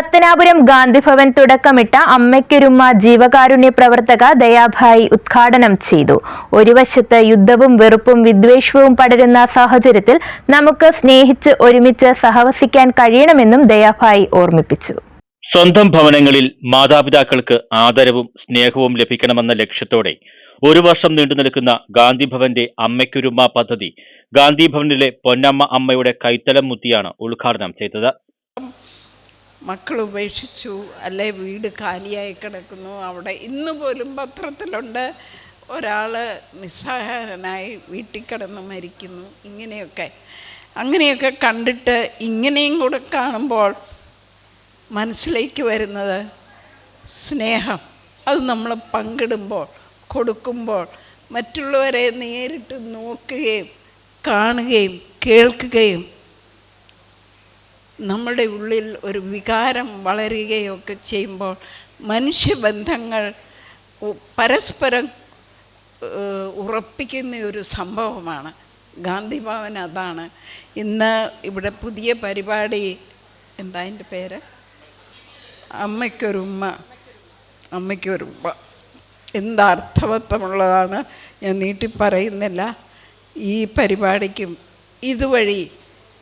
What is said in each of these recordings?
പത്തനാപുരം ഗാന്ധിഭവൻ തുടക്കമിട്ട അമ്മയ്ക്കൊരുമ്മ ജീവകാരുണ്യ പ്രവർത്തക ദയാഭായി ഉദ്ഘാടനം ചെയ്തു. ഒരു വശത്ത് യുദ്ധവും വെറുപ്പും വിദ്വേഷവും പടരുന്ന സാഹചര്യത്തിൽ നമുക്ക് സ്നേഹിച്ച് ഒരുമിച്ച് സഹവസിക്കാൻ കഴിയണമെന്നും ദയാഭായി ഓർമ്മിപ്പിച്ചു. സ്വന്തം ഭവനങ്ങളിൽ മാതാപിതാക്കൾക്ക് ആദരവും സ്നേഹവും ലഭിക്കണമെന്ന ലക്ഷ്യത്തോടെ ഒരു വർഷം നീണ്ടു നിൽക്കുന്ന ഗാന്ധിഭവന്റെ അമ്മയ്ക്കൊരുമ്മ പദ്ധതി ഗാന്ധിഭവനിലെ പൊന്നമ്മ അമ്മയുടെ കൈത്തലം മുത്തിയാണ് ഉദ്ഘാടനം ചെയ്തത്. മക്കൾ ഉപേക്ഷിച്ചു അല്ലെ വീട് കാലിയായി കിടക്കുന്നു അവിടെ ഇന്ന് പോലും പത്രത്തിലുണ്ട് ഒരാൾ നിസ്സഹായനായി വീട്ടിൽ കിടന്ന് മരിക്കുന്നു ഇങ്ങനെയൊക്കെ. അങ്ങനെയൊക്കെ കണ്ടിട്ട് ഇങ്ങനെയും കൂടെ കാണുമ്പോൾ മനസ്സിലേക്ക് വരുന്നത് സ്നേഹം. അത് നമ്മൾ പങ്കിടുമ്പോൾ കൊടുക്കുമ്പോൾ മറ്റുള്ളവരെ നേരിട്ട് നോക്കുകയും കാണുകയും കേൾക്കുകയും നമ്മുടെ ഉള്ളിൽ ഒരു വികാരം വളരുകയൊക്കെ ചെയ്യുമ്പോൾ മനുഷ്യബന്ധങ്ങൾ പരസ്പരം ഉറപ്പിക്കുന്ന ഒരു സംഭവമാണ്. ഗാന്ധി ഭവൻ അതാണ്. ഇന്ന് ഇവിടെ പുതിയ പരിപാടി എന്താ അതിന്റെ പേര്? അമ്മയ്ക്കൊരുമ്മ അമ്മയ്ക്കൊരുമ്മ എന്തർത്ഥവത്വമുള്ളതാണ് ഞാൻ നീട്ടി പറയുന്നില്ല. ഈ പരിപാടിക്കും ഇതുവഴി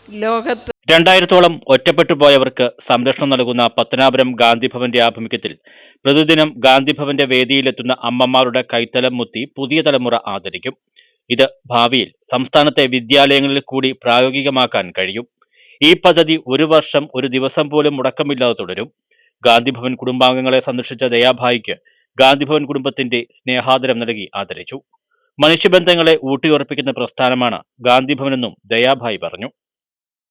ലോകത്ത് രണ്ടായിരത്തോളം ഒറ്റപ്പെട്ടു പോയവർക്ക് സംരക്ഷണം നൽകുന്ന പത്തനാപുരം ഗാന്ധിഭവന്റെ ആഭിമുഖ്യത്തിൽ പ്രതിദിനം ഗാന്ധിഭവന്റെ വേദിയിലെത്തുന്ന അമ്മമാരുടെ കൈത്തലം മുത്തി പുതിയ തലമുറ ആദരിക്കും. ഇത് ഭാവിയിൽ സംസ്ഥാനത്തെ വിദ്യാലയങ്ങളിൽ കൂടി പ്രായോഗികമാക്കാൻ കഴിയും. ഈ പദ്ധതി ഒരു വർഷം ഒരു ദിവസം പോലും മുടക്കമില്ലാതെ തുടരും. ഗാന്ധിഭവൻ കുടുംബാംഗങ്ങളെ സന്ദർശിച്ച ദയാഭായിക്ക് ഗാന്ധിഭവൻ കുടുംബത്തിന്റെ സ്നേഹാദരം നൽകി ആദരിച്ചു. മനുഷ്യബന്ധങ്ങളെ ഊട്ടിയുറപ്പിക്കുന്ന പ്രസ്ഥാനമാണ് ഗാന്ധിഭവനെന്നും ദയാഭായി പറഞ്ഞു.